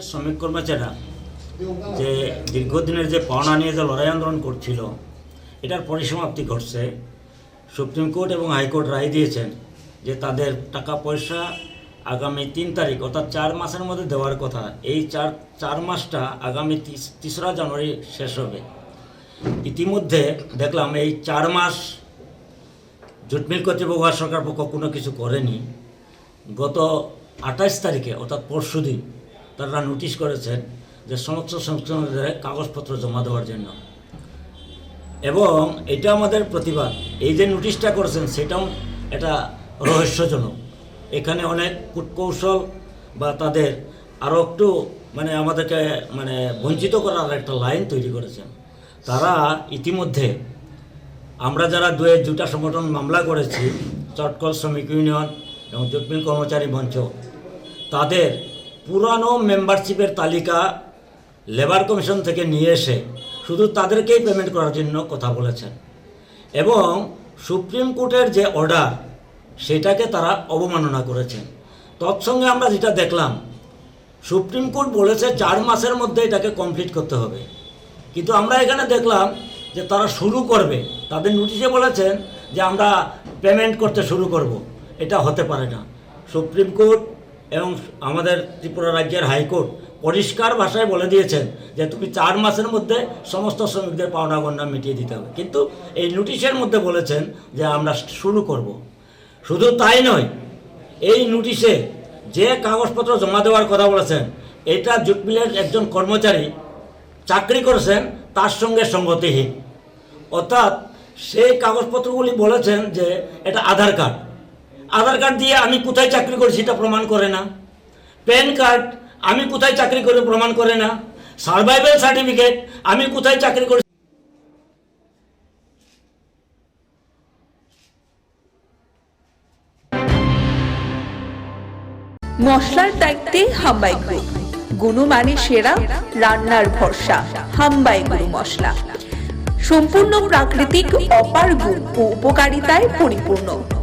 শ্রমিক কর্মচারীরা যে দীর্ঘদিনের যে পাওনা নিয়ে যে লড়াই আন্দোলন করছিল, এটার পরিসমাপ্তি ঘটছে। সুপ্রিম কোর্ট এবং হাইকোর্ট রায় দিয়েছেন যে তাদের টাকা পয়সা আগামী তিন তারিখ অর্থাৎ চার মাসের মধ্যে দেওয়ার কথা, এই চার চার মাসটা আগামী তিস- তেসরা জানুয়ারি শেষ হবে। ইতিমধ্যে দেখলাম এই চার মাস জুটমিল কর্তৃপক্ষ সরকার পক্ষ কোনো কিছু করেনি। গত আঠাশ তারিখে অর্থাৎ পরশুদিন তারা নোটিশ করেছেন যে সমস্ত সংস্থানের কাগজপত্র জমা দেওয়ার জন্য। এবং এটা আমাদের প্রতিবাদ। এই যে নোটিশটা করেছেন, সেটাও এটা রহস্যজনক। এখানে অনেক কূটকৌশল বা তাদের আরও একটু মানে আমাদেরকে মানে বঞ্চিত করার একটা লাইন তৈরি করেছেন। তারা ইতিমধ্যে আমরা যারা দুয়ে দুটা সংগঠন মামলা করেছি, চটকল শ্রমিক ইউনিয়ন এবং জটমিল কর্মচারী মঞ্চ, তাদের পুরানো মেম্বারশিপের তালিকা লেবার কমিশন থেকে নিয়ে এসে শুধু তাদেরকেই পেমেন্ট করার জন্য কথা বলেছেন। এবং সুপ্রিম কোর্টের যে অর্ডার সেটাকে তারা অবমাননা করেছেন। তৎসঙ্গে আমরা যেটা দেখলাম, সুপ্রিম কোর্ট বলেছে চার মাসের মধ্যে এটাকে কমপ্লিট করতে হবে। কিন্তু আমরা এখানে দেখলাম যে তারা শুরু করবে। তাদের নোটিশে বলেছেন যে আমরা পেমেন্ট করতে শুরু করব। এটা হতে পারে না। সুপ্রিম কোর্ট এবং আমাদের ত্রিপুরা রাজ্যের হাইকোর্ট পরিষ্কার ভাষায় বলে দিয়েছেন যে তুমি চার মাসের মধ্যে সমস্ত শ্রমিকদের পাওনা গণ্যা মিটিয়ে দিতে হবে। কিন্তু এই নোটিশের মধ্যে বলেছেন যে আমরা শুরু করব। শুধু তাই নয়, এই নোটিশে যে কাগজপত্র জমা দেওয়ার কথা বলেছেন, এটা জুটমিলের একজন কর্মচারী চাকরি করেছেন, তার সঙ্গে সঙ্গতিহীন। অর্থাৎ সেই কাগজপত্রগুলি বলেছেন যে এটা আধার কার্ড। আধার কার্ড দিয়ে আমি কোথায় চাকরি করি সেটা প্রমাণ করে না। প্যান কার্ড, আমি কোথায় চাকরি করি প্রমাণ করে না। সার্ভাইভাল সার্টিফিকেট, আমি কোথায় চাকরি করি মশলার দায়িত্বে হাম্বাই গ্রুপ গুণমানে সেরা, রান্নার ভরসা, হাম্বাই গুরু মশলা। সম্পূর্ণ প্রাকৃতিক, অপার গুণ ও উপকারিতায় পরিপূর্ণ।